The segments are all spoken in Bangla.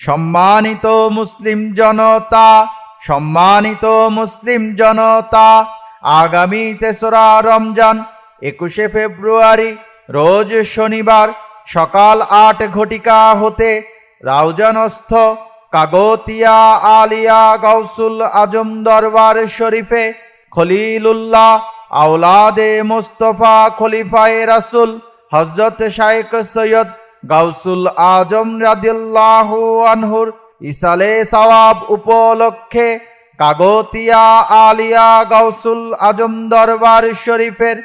সম্মানিত মুসলিম জনতা, সম্মানিত মুসলিম জনতা, আগামী তেসরা রমজান একুশে ফেব্রুয়ারি, রোজ শনিবার সকাল আট ঘটিকা হতে রাউজানস্থ কাগতিয়া আলিয়া গৌসুল আজম দরবার শরীফে খলিলুল্লাহ আওলাদে মুস্তফা খলিফায় রাসুল হজরত শায়েক সৈয়দ গাউসুল আজম রাদিল্লাহু আনহুর ইসালে সওয়াব উপলক্ষে কাগতিয়া আলিয়া গাউসুল আজম দরবার শরীফের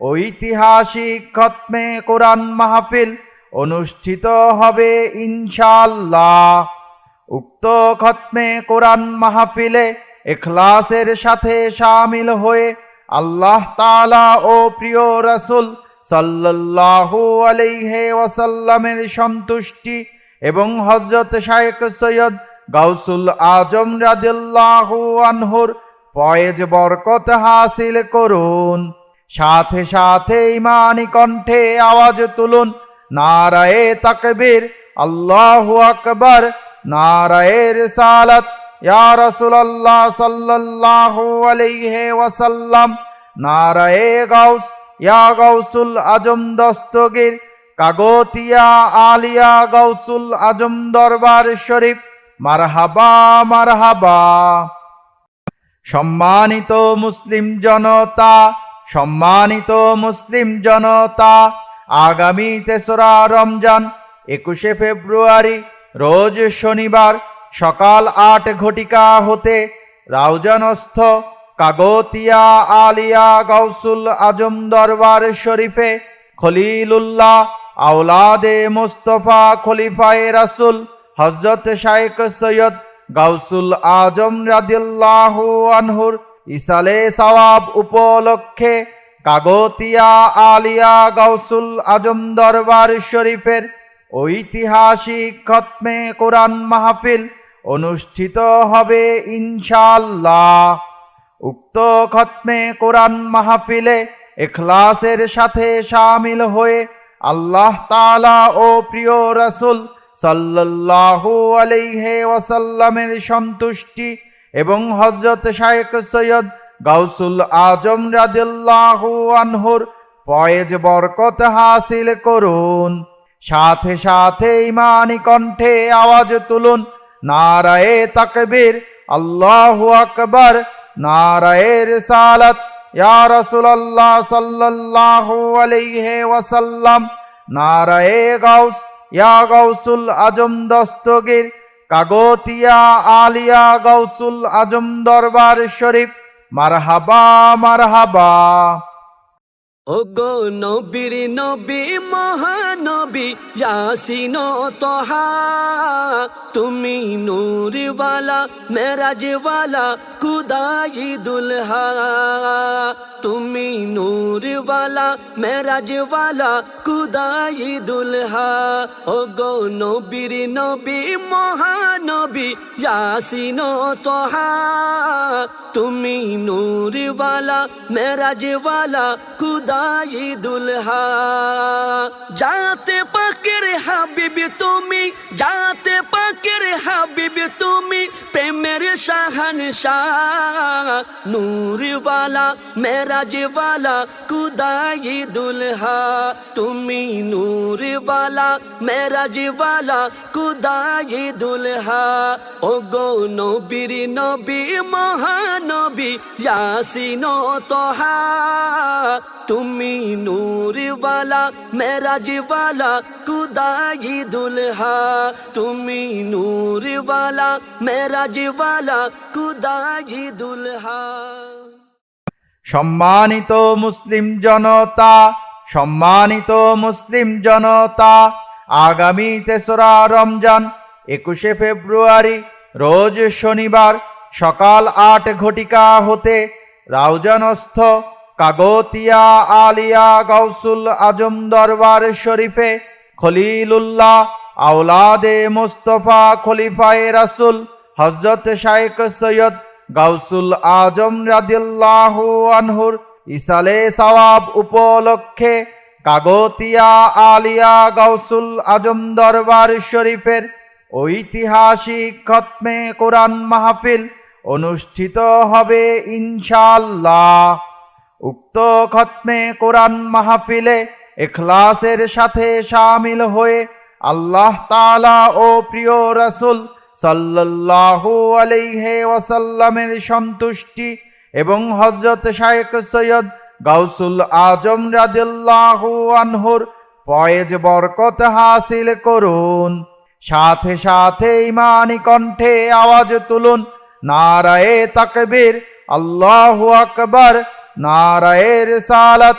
ঐতিহাসিক খতমে কোরআন মাহফিল অনুষ্ঠিত হবে ইনশাল্লাহ উক্ত খতমে কোরআন মাহফিলে এখলাসের সাথে সামিল হয়ে আল্লাহ তাআলা ও প্রিয় রাসূল সাল্লাল্লাহু আলাইহি ওয়াসাল্লামের সন্তুষ্টি এবং হজরত শায়েখ সৈয়দ গাউসুল আজম রাদিয়াল্লাহু আনহুর ফয়েজ বরকত হাসিল করুন। সাথে সাথে ইমানি কণ্ঠে আওয়াজ তুলুন। নারায়ে তাকবীর, আল্লাহু আকবর, নারায়ে রিসালাত। ইয়া রাসূলুল্লাহ সাল্লাল্লাহু আলাইহি ওয়াসাল্লাম, নারায়ে গাউস ইয়া গাউসুল আজম দস্তগীর, কাগতিয়া আলিয়া গাউসুল আজম দরবার শরীফ। মারহাবা মারহাবা। সম্মানিত মুসলিম জনতা, সম্মানিত মুসলিম জনতা, আগামী তেসরা রমজান একুশে ফেব্রুয়ারি, রোজ শনিবার সকাল আট ঘটিকা হতে রাউজানস্থ কাগতিয়া আলিয়া গৌসুল আজম দরবার শরীফে খলিলুল্লাহ আওলাদে মুস্তফা খলিফায়ে রাসুল হজরত শায়েক সৈয়দ গাউসুল আজম রাদিল্লাহু আনহুর ইসালে সওয়াব উপলক্ষে কাগতিয়া আলিয়া গাউসুল আজম দরবার শরীফের ঐতিহাসিক খতমে কোরআন মাহফিল অনুষ্ঠিত হবে ইনশাল্লাহ উক্ত খতমে কোরআন মাহফিলে এখলাসের সাথে সামিল হয়ে আল্লাহ তালা ও প্রিয় রাসূল সাল্লাল্লাহু আলাইহি ওয়াসাল্লামের সন্তুষ্টি এবং হযরত শায়েখ সৈয়দ গাউসুল আজম রাদিয়াল্লাহু আনহুর ফয়েজ বরকত হাসিল করুন। সাথে সাথে ইমানি কণ্ঠে আওয়াজ তুলুন। নারায়ে তাকবীর, আল্লাহু আকবার নারায়ে সালাত, ইয়া রাসূলুল্লাহ সাল্লাল্লাহু আলাইহি ওয়াসাল্লাম, নারায়ে গাউস, ইয়া গাউসুল আজম দস্তগীর, কাগতিয়া আলিয়া গাউসুল আজম দরবার শরীফ, মারহাবা মারহাবা। ওগো নবীর নবী মহানবী ইয়াসিন তোহা। তুমি নূরওয়ালা মেরাজওয়ালা কুদাই দুলহা তুমি নূরওয়ালা মেরাজওয়ালা কুদাই দুলহা ওগো নবীর নবী মহানবী ইয়াসিন তোহা তুমি নূরওয়ালা মেরাজওয়ালা কুদাই দুলহা যাতে পাকের হাবিবি তুমি যাতে পাকের হাবিবি তুমি, প্রেমের শাহান শাহ নূরওয়ালা, মেরাজওয়ালা, কুদাই দুলহা, তুমি নূরওয়ালা, মেরাজওয়ালা, কুদাই দুলহা। ও গো নবীর নবী, মহানবী, ইয়াসিন তোহা, তুমি নূরওয়ালা, মেরাজওয়ালা কুদাই দুলহা তুমি নূরওয়ালা মেরাজওয়ালা কুদাই দুলহা সম্মানিত মুসলিম জনতা, সম্মানিত মুসলিম জনতা, আগামী তেসরা রমজান একুশে ফেব্রুয়ারি, রোজ শনিবার, সকাল আট ঘটিকা হতে রাউজানস্থ কাগতিয়া আলিয়া গৌসুল আজম দরবার শরীফে খলিলুল্লাহ, আওলাদে মুস্তফা, খলিফায়ে রাসুল হজরত শায়েক সৈয়দ গাউসুল আজম রাদিল্লাহু আনহুর ইসালে সওয়াব উপলক্ষে কাগতিয়া আলিয়া গাউসুল আজম দরবার শরীফের ঐতিহাসিক খতমে কোরআন মাহফিল অনুষ্ঠিত হবে ইনশাল্লাহ উক্ত খতমে কোরআন মাহফিলে এখলাসের সাথে সামিল হয়ে আল্লাহ তালা ও প্রিয় রাসূল সাল্লাল্লাহু আলাইহি ওয়াসাল্লামের সন্তুষ্টি এবং হযরত শায়েখ সৈয়দ গাউসুল আজম রাদিয়াল্লাহু আনহুর ফয়েজ বরকত হাসিল করুন। সাথে সাথে ইমানি কণ্ঠে আওয়াজ তুলুন। নারায়ে তাকবীর, আল্লাহু আকবার, নারায়ে রিসালাত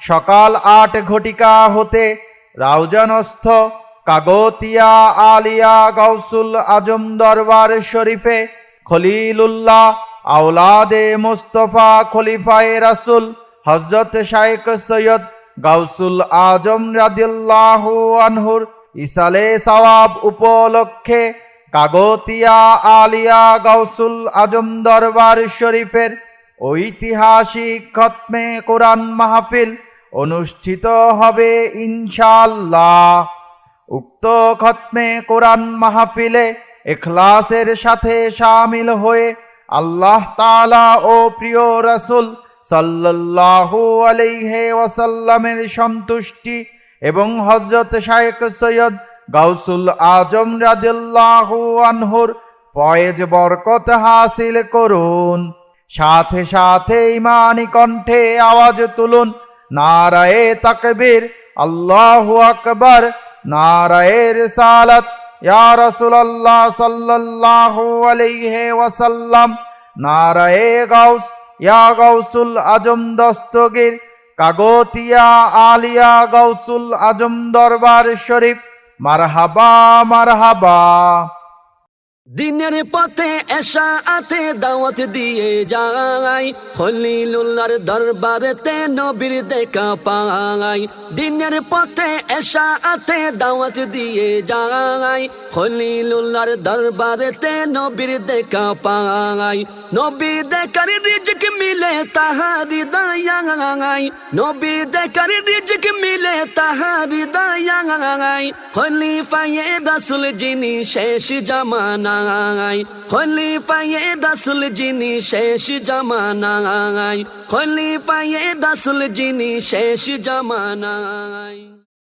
সকাল আট ঘটিকা হতে রাউজানস্থ কাগতিয়া আলিয়া গাউসুল আজম দরবার শরীফে খলিলুল্লাহ আওলাদে মুস্তফা খলিফায়ে রাসুল হজরত শায়েখ সৈয়দ গাউসুল আজম রাদিয়াল্লাহু আনহুর ইসালে সওয়াব উপলক্ষে কাগতিয়া আলিয়া গাউসুল আজম দরবার শরীফের ঐতিহাসিক খতমে কোরআন মাহফিল অনুষ্ঠিত হবে ইনশাল্লাহ উক্ত খতমে কোরআন মাহফিলে এখলাসের সাথে সামিল হয়ে আল্লাহ তালা ও প্রিয় রাসূল সাল্লাল্লাহু আলাইহি ওয়াসাল্লামের সন্তুষ্টি এবং হযরত শায়েখ সৈয়দ গাউসুল আজম রাদিয়াল্লাহু আনহুর ফয়েজ বরকত হাসিল করুন। সাথে সাথে ইমানি কণ্ঠে আওয়াজ তুলুন। নারায়ে তাকবীর, আল্লাহু আকবার, নারায়ে রিসালাত, ইয়া রাসূলুল্লাহ সাল্লাল্লাহু আলাইহি ওয়াসাল্লাম, নারায়ে গাউস, ইয়া গাউসুল আজম দস্তগীর, কাগতিয়া আলিয়া গাউসুল আজম দরবার শরীফ, মারহাবা মারহাবা। দিনের পথে এসা আতে দাওয়াত দিয়ে যাই খলিলুল্লার দরবারেতে নবীর দেখা পাই দিনের পথে এসা আতে দাওয়াত দিয়ে যাই খলিলুল্লার দরবারেতে নবীর দেখা পাই নবী দেখার রিজক মিলে তাহারি দয়াই নবী দেখার রিজক মিলে তাহারি দয়াই খলিফায়ে রাসূল যিনি শেষ জামানায়। খলিফায়ে দাসুল যিনি শেষ জামানায়। খলিফায়ে দাসুল যিনি শেষ জামানায়।